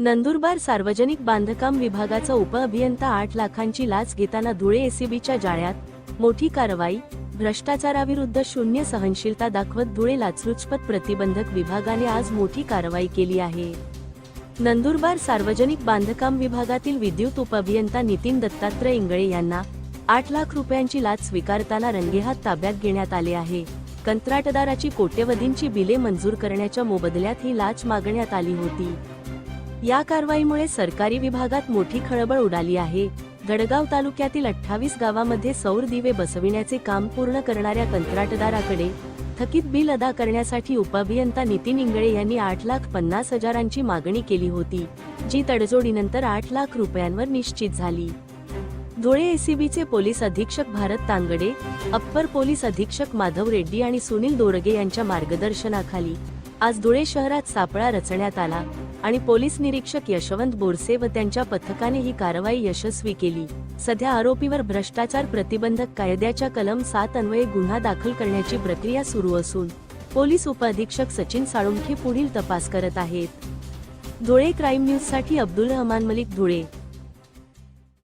नंदुरबार सार्वजनिक बांधकाम विभागाचा उपअभियंता आठ लाखांची लाच घेताना धुळे एसीबीच्या जाळ्यात मोठी कारवाई भ्रष्टाचाराविरुद्ध शून्य सहनशीलता दाखवत धुळे लाचलुचपत प्रतिबंधक विभागाने आज मोठी कारवाई केली आहे. नंदुरबार सार्वजनिक बांधकाम विभागातील विद्युत उपअभियंता नितीन दत्तात्रय इंगळे यांना आठ लाख रुपयांची लाच स्वीकारताना रंगेहात ताब्यात घेण्यात आले आहे. कंत्राटदाराची कोट्यवधींची बिले मंजूर करण्याच्या मोबदल्यात ही लाच मागण्यात आली होती. या कारवाईमुळे सरकारी विभागात मोठी खळबळ उडाली आहे. गडगाव तालुक्यातील अठ्ठावीस गावामध्ये सौर दिवे बसविण्याचे काम पूर्ण करणाऱ्या कंत्राटदाराकडे थकीत बिल अदा करण्यासाठी उपअभियंता नितीन इंगळे यांनी आठ लाख पन्नास हजारांची मागणी केली होती जी तडजोडीनंतर आठ लाख रुपयांवर निश्चित झाली. धुळे एसीबीचे पोलीस अधीक्षक भारत तांगडे अप्पर पोलीस अधीक्षक माधव रेड्डी आणि सुनील दोरगे यांच्या मार्गदर्शनाखाली आज धुळे शहरात सापळा रचण्यात आला आणि पोलीस निरीक्षक यशवंत बोरसे व त्यांच्या पथकाने ही कारवाई यशस्वी केली. सध्या आरोपीवर भ्रष्टाचार प्रतिबंधक कायद्याच्या कलम सात अन्वये गुन्हा दाखल करण्याची प्रक्रिया सुरू असून पोलीस उपअधीक्षक सचिन साळुंखे पुढील तपास करत आहेत. धुळे क्राईम न्यूजसाठी अब्दुल रहमान मलिक धुळे.